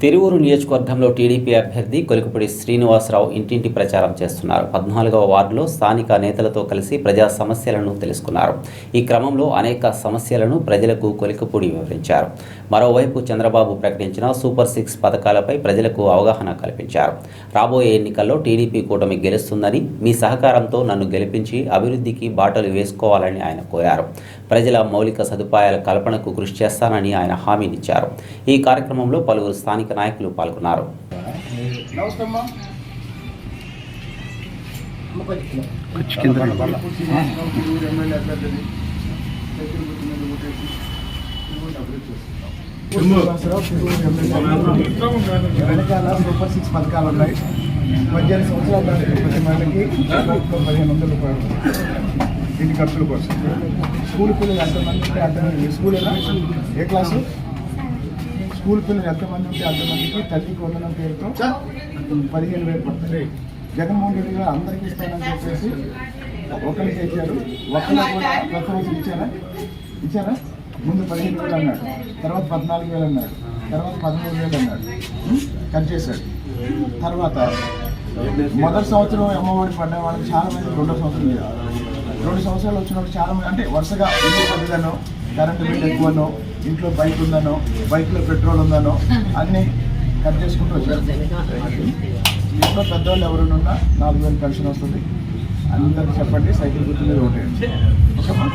తిరువురు నియోజకవర్గంలో టీడీపీ అభ్యర్థి కొలికపూడి శ్రీనివాసరావు ఇంటింటి ప్రచారం చేస్తున్నారు. పద్నాలుగవ వార్డులో స్థానిక నేతలతో కలిసి ప్రజా సమస్యలను తెలుసుకున్నారు. ఈ క్రమంలో అనేక సమస్యలను ప్రజలకు కొలికపూడి వివరించారు. మరోవైపు చంద్రబాబు ప్రకటించిన సూపర్ సిక్స్ పథకాలపై ప్రజలకు అవగాహన కల్పించారు. రాబోయే ఎన్నికల్లో టీడీపీ కూటమి గెలుస్తుందని మీ సహకారంతో నన్ను గెలిపించి అభివృద్ధికి బాటలు వేసుకోవాలని ఆయన కోరారు. ప్రజల మౌలిక సదుపాయాల కల్పనకు కృషి చేస్తానని ఆయన హామీనిచ్చారు. ఈ కార్యక్రమంలో పలువురు స్థానిక నాయకులు పాల్గొన్నారు. వెనకాల సూపర్ సిక్స్ పథకాలు ఉన్నాయి. పద్దెనిమిది సంవత్సరాల దాటి ప్రతి మహిళకి ప్రభుత్వం పదిహేను వందల రూపాయలు. ఇంటి ఖర్చుల కోసం. స్కూల్ పిల్లలు ఎంతమంది స్కూల్ ఏ క్లాసు? స్కూల్ పిల్లలు ఎంతమంది ఉంటే అంతమందికి తల్లికి వందనం పేరుతో పదిహేను వేలు పడుతుంది. జగన్మోహన్ రెడ్డి గారు అందరికీ ఇస్తానని చెప్పేసి ఒకరికి ఇచ్చారు. ఒకరికి కూడా ప్రతి ఇచ్చారా? ఇచ్చారా? ముందు పదిహేను వేలు అన్నాడు. తర్వాత పద్నాలుగు వేలు అన్నాడు. తర్వాత పదమూడు వేలు అన్నాడు? కట్ చేశాడు. తర్వాత మొదటి సంవత్సరం అమ్మఒడి పడ్డ వాళ్ళకి చాలా మంది రెండో సంవత్సరం లేదు. రెండు సంవత్సరాలు వచ్చిన వాళ్ళు చాలా మంది అంటే వరుసగా ఇల్లు పెద్దదనో కరెంటు బిల్ ఎక్కువనో ఇంట్లో బైక్ ఉందనో బైక్లో పెట్రోల్ ఉందనో అన్నీ కట్ చేసుకుంటూ వచ్చారు. ఇంట్లో పెద్దవాళ్ళు ఎవరైనా ఉన్నా నాలుగు వేలు పెన్షన్ వస్తుంది. అందరికి చెప్పండి సైకిల్ గుర్తు మీద ఓటేయండి. ఓకేమ్మా